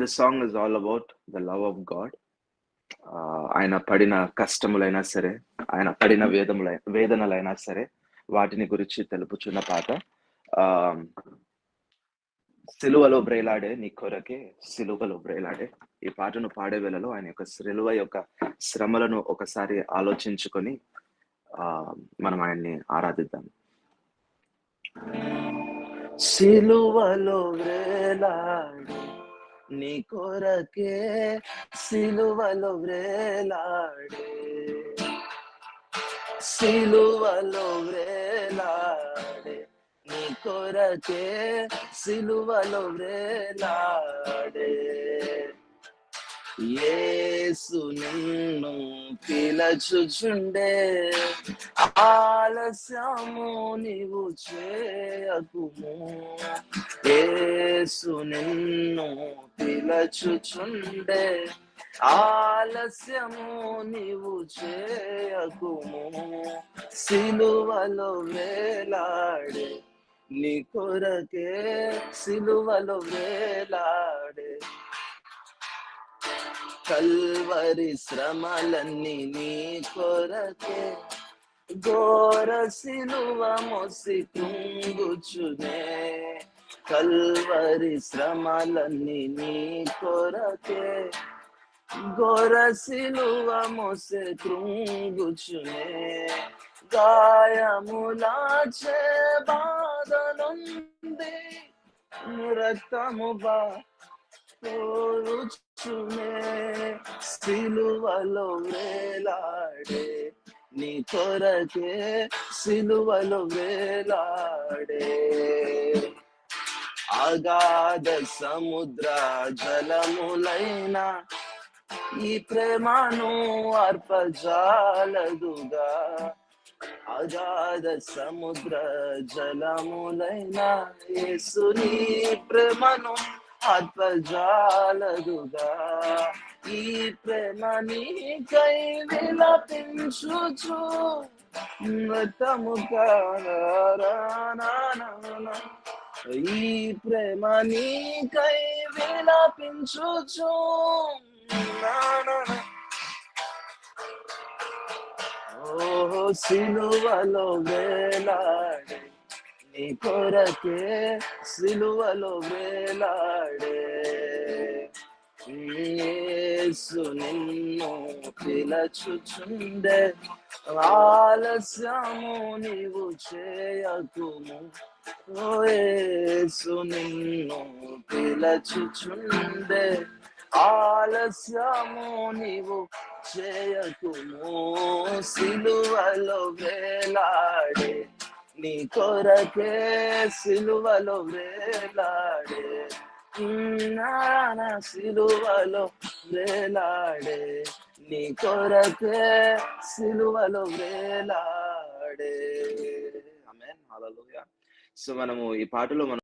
This song is all about the love of God ఆయన పడిన కష్టములైనా సరే ఆయన పడిన వేదములై వేదనలైనా సరే వాటిని గురించి తెలుపుచున్న పాట. సిలువలో బ్రేలాడే నీ కొరకే సిలువలో బ్రేలాడే. ఈ పాటను పాడే వేళలో ఆయన యొక్క సిలువ యొక్క శ్రమలను ఒకసారి ఆలోచించుకొని ఆ మనం ఆయన్ని ఆరాధిద్దాం. సిలువలో వ్రేలాడే నీ కొరకే సిలువలు వ్రేలాడే. సిలువలు వ్రేలాడే. నీ కొరకే సిలువలు వ్రేలాడే. యేసు నిన్ను పిలచుచుండే ఆలస్యము నీవు చేయకుము. యేసు నిన్ను పిలచుచుండే ఆలస్యము నీవు చేయకుము. సిలువలో వేలాడే నీ కొరకే సిలువలో వేలాడే కల్వరి శ్రమలన్నీ నీ కొరకే. ఘోర సిలువ మొసి తుంగుచునే. కల్వరి శ్రమలన్నీ నీ కొరకే. ఘోర సిలువ మోసే కృంగుచునే గాయములాచే బాధనుంది రక్తముగా కోరుచునే సిలువలో వేలాడే నీ కొరకే సిలువలో వేలాడే. అగాధ సముద్ర జలములైన ఈ ప్రేమను అర్పజాలదుగా. అగాధ సముద్ర జలములైన యేసుని ప్రేమను అర్పజాలదుగా ఈ ప్రేమ నీకై విలపించుచు. నృతము ఈ ప్రేమ నీకై విలపించుచు. ఓహో సిలువలో వేలాడే నీ కొరకే సిలువలో వేలాడే. యేసు నిన్ను పిలచుచుండే. ఆలస్యము నీవు చేయకుము. ఓ యేసు నిన్ను పిలచుచుండే. ఆలస్యము నీవు చేయకుము. సిలువలో వేలాడే. నీ కొరకే సిలువలో వేలాడే. నా సిలువలో వేలాడే. నీ కొరకే సిలువలో వేలాడే. ఆమేన్. సో మనము ఈ పాటలో మనం